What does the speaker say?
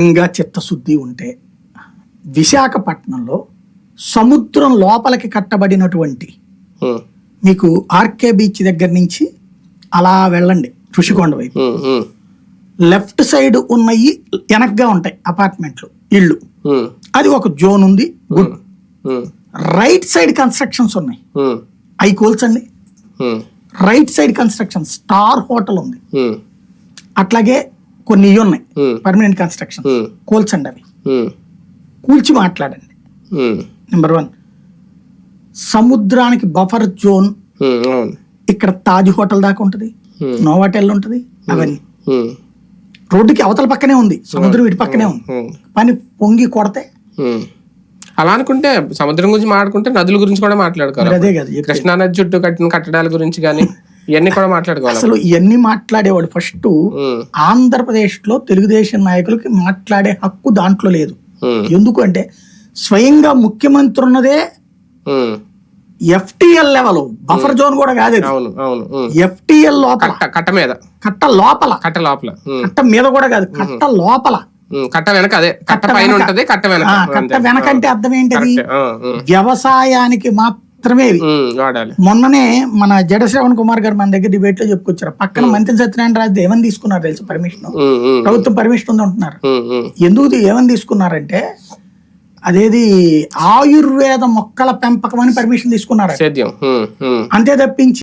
ఇంకా చిత్తశుద్ధి ఉంటే విశాఖపట్నంలో సముద్రం లోపలికి కట్టబడినటువంటి మీకు ఆర్కే బీచ్ దగ్గర నుంచి అలా వెళ్ళండి ఋషికొండ వైపు. లెఫ్ట్ సైడ్ ఉన్నవి వెనక్గా ఉంటాయి అపార్ట్మెంట్లు ఇళ్ళు. అది ఒక జోన్ ఉంది గుడ్. రైట్ సైడ్ కన్స్ట్రక్షన్స్ ఉన్నాయి. అవి కోల్చండి. Right side construction star hotel ఉంది. అట్లాగే కొన్ని ఉన్నాయి. పర్మనెంట్ కన్స్ట్రక్షన్ కోల్చండి అవి. కూల్చి మాట్లాడండి. నెంబర్ వన్ సముద్రానికి బఫర్ జోన్ ఇక్కడ తాజ్ హోటల్ దాకా ఉంటుంది. నోవాటెల్ ఉంటుంది. అవన్నీ. రోడ్డుకి అవతల పక్కనే ఉంది. సముద్రం ఇటు పక్కనే ఉంది. పని పొంగి కొడితే. అలా అనుకుంటే సముద్రం గురించి మాట్లాడుకుంటే నదుల గురించి కూడా మాట్లాడుకోవాలి. అదే కదా. కృష్ణా నది చుట్టూ కట్టిన కట్టడాల గురించి కానీ ఇవన్నీ కూడా మాట్లాడుకోవాలి అసలు ఇవన్నీ మాట్లాడేవాడు ఫస్ట్ ఆంధ్రప్రదేశ్లో తెలుగుదేశం నాయకులకి మాట్లాడే హక్కు దాంట్లో లేదు. ఎందుకు అంటే స్వయంగా ముఖ్యమంత్రి ఉన్నదే ఎఫ్టిఎల్ లెవెల్ బఫర్ జోన్ కూడా కాదు. ఎఫ్టిఎల్ లోపల. కట్ట మీద. కట్ట లోపల. కట్ట లోపల కట్ట మీద కూడా కాదు కట్ట లోపల. కట్ట వెనక అదే. కట్ట పైన వెనక. ఉంటది కట్ట వెనక. కట్ట అంతే. వెనకంటే అర్థం ఏంటది? వ్యవసాయానికి మాత్రమే వాడాలి. మొన్ననే మన జడ శ్రవణ్ కుమార్ గారు మన దగ్గర డిబేట్లో చెప్పుకొచ్చారు. పక్కన మంత్రి సత్యనారాయణ రాజు ఏమని తీసుకున్నారు తెలుసు పర్మిషన్ ప్రభుత్వం పర్మిషన్ ఉంది అంటున్నారు ఎందుకు ఏమని తీసుకున్నారంటే అదేది ఆయుర్వేద మొక్కల పెంపకం అని పర్మిషన్ తీసుకున్నారు. అంతే తప్పించి